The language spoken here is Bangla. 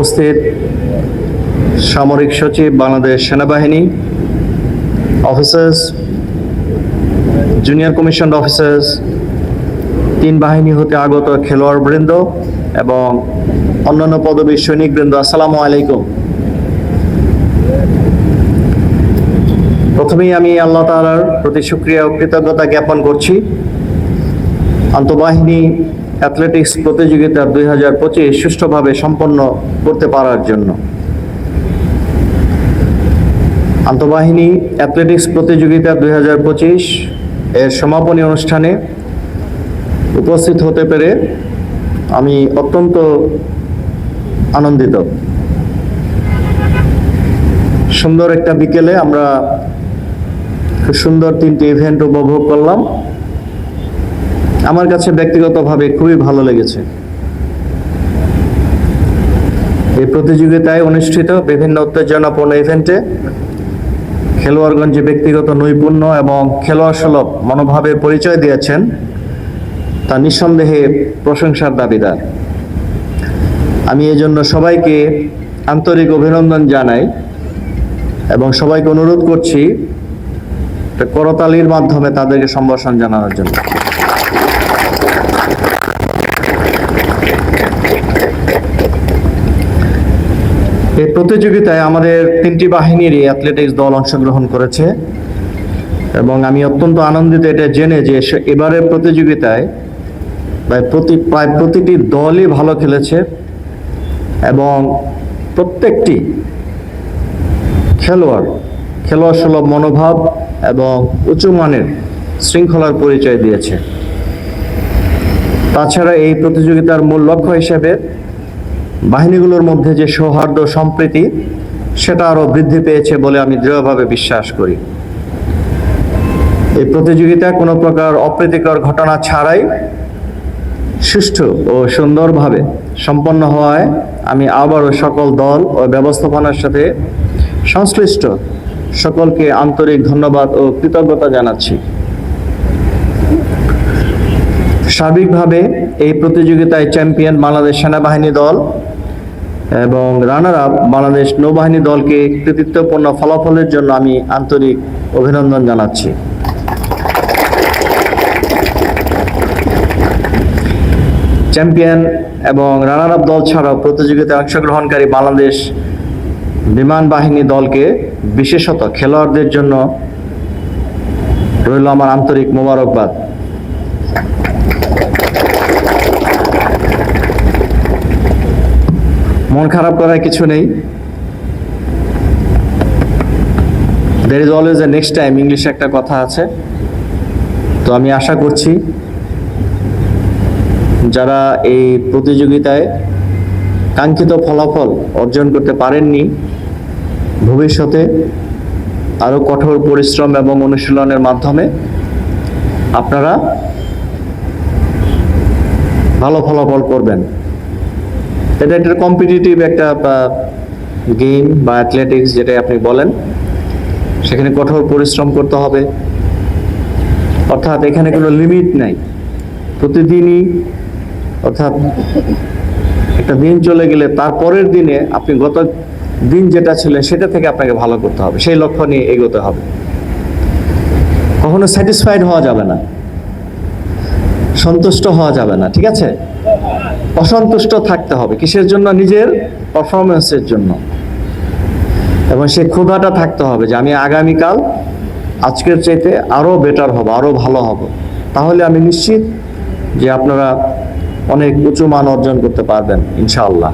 উপস্থিত সামরিক সচিব বাংলাদেশ সেনাবাহিনী, অফিসার্স, জুনিয়র কমিশন অফিসার্স, তিন বাহিনী হতে আগত খেলোয়াড় বৃন্দ এবং অন্যান্য পদবীর সৈনিক বৃন্দ আসসালামু আলাইকুম। প্রথমেই আমি আল্লাহ তাআলার প্রতি শুক্রিয়া ও কৃতজ্ঞতা জ্ঞাপন করছি। আন্তঃবাহিনী অ্যাথলেটিক্স প্রতিযোগিতা দুই হাজার পঁচিশ সুষ্ঠুভাবে সম্পন্ন করতে পারার জন্য। আন্তঃবাহিনী অ্যাথলেটিক্স প্রতিযোগিতা দুই হাজার পঁচিশ এর সমাপনী অনুষ্ঠানে উপস্থিত হতে পেরে আমি অত্যন্ত আনন্দিত। সুন্দর একটা বিকেলে আমরা সুন্দর তিনটি ইভেন্ট উপভোগ করলাম। আমার কাছে ব্যক্তিগতভাবে খুবই ভালো লেগেছে। এই প্রতিযোগিতায় অনুষ্ঠিত বিভিন্ন উত্তেজনাপূর্ণ ইভেন্টে খেলোয়াড়গঞ্জ যে ব্যক্তিগত নৈপুণ্য এবং খেলোয়াড় সুলভ মনোভাবের পরিচয় দিয়েছেন তা নিঃসন্দেহে প্রশংসার দাবিদার। আমি এই জন্য সবাইকে আন্তরিক অভিনন্দন জানাই এবং সবাইকে অনুরোধ করছি করতালির মাধ্যমে তাদেরকে সম্ভাষণ জানানোর জন্য। এই প্রতিযোগিতায় আমাদের তিনটি বাহিনীরই অ্যাথলেটিক্স দল অংশগ্রহণ করেছে এবং আমি অত্যন্ত আনন্দিত এটা জেনে যে এবারের প্রতিযোগিতায় প্রায় প্রতি, প্রায় প্রতিটি দলই ভালো খেলেছে এবং প্রত্যেকটি খেলোয়াড় খেলোয়াড় সুলভ মনোভাব এবং উঁচু মানের শৃঙ্খলার পরিচয় দিয়েছে। তাছাড়া এই প্রতিযোগিতার মূল লক্ষ্য হিসেবে বাহিনীগুলোর মধ্যে যে সৌহার্দ্য, সম্প্রীতি, সেটা আরও বৃদ্ধি পেয়েছে বলে আমি দৃঢ়ভাবে বিশ্বাস করি। এই প্রতিযোগিতা কোনো প্রকার অপ্রীতিকর ঘটনা ছাড়াই সুষ্ঠু ও সুন্দরভাবে সম্পন্ন হওয়ায় আমি আবারও সকল দল ও ব্যবস্থাপনার সাথে সংশ্লিষ্ট সকলকে আন্তরিক ধন্যবাদ ও কৃতজ্ঞতা জানাচ্ছি। সার্বিকভাবে এই প্রতিযোগিতায় চ্যাম্পিয়ন বাংলাদেশ সেনাবাহিনী দল এবং রানার আপ বাংলাদেশ নৌবাহিনী দলকে কৃতিত্বপূর্ণ ফলাফলের জন্য আমি আন্তরিক অভিনন্দন জানাচ্ছি। চ্যাম্পিয়ন এবং রানার আপ দল ছাড়াও প্রতিযোগিতায় অংশগ্রহণকারী বাংলাদেশ বিমান বাহিনী দলকে বিশেষত খেলোয়াড়দের জন্য রইল আমার আন্তরিক মোবারকবাদ। মন খারাপ করার কিছু নেই। There is always a next time ইংলিশে একটা কথা আছে। তো আমি আশা করছি, যারা এই প্রতিযোগিতায় কাঙ্ক্ষিত ফলাফল অর্জন করতে পারেননি, ভবিষ্যতে আরও কঠোর পরিশ্রম এবং অনুশীলনের মাধ্যমে আপনারা ভালো ফলাফল করবেন। এটা একটা কম্পিটিটিভ একটা গেম বা অ্যাথলেটিক্স যেটা আপনি বলেন, সেখানে কঠোর পরিশ্রম করতে হবে। অর্থাৎ এখানে কোনো লিমিট নাই। প্রতিদিনই অর্থাৎ একটা দিন চলে গেলে তারপরের দিনে আপনি গত দিন যেটা ছিলেন সেটা থেকে আপনাকে ভালো করতে হবে, সেই লক্ষ্য নিয়ে এগোতে হবে। কখনো স্যাটিসফাইড হওয়া যাবে না। সন্তুষ্ট হওয়া যাবে না, ঠিক আছে? অসন্তুষ্ট থাকতে হবে। কিসের জন্য? নিজের পারফরমেন্সের জন্য। এবং সেই ক্ষুধাটা থাকতে হবে যে আমি আগামীকাল, আজকের চাইতে আরও বেটার হব আরও ভালো হব। তাহলে আমি নিশ্চিত যে আপনারা অনেক উঁচু মান অর্জন করতে পারবেন, ইনশাআল্লাহ।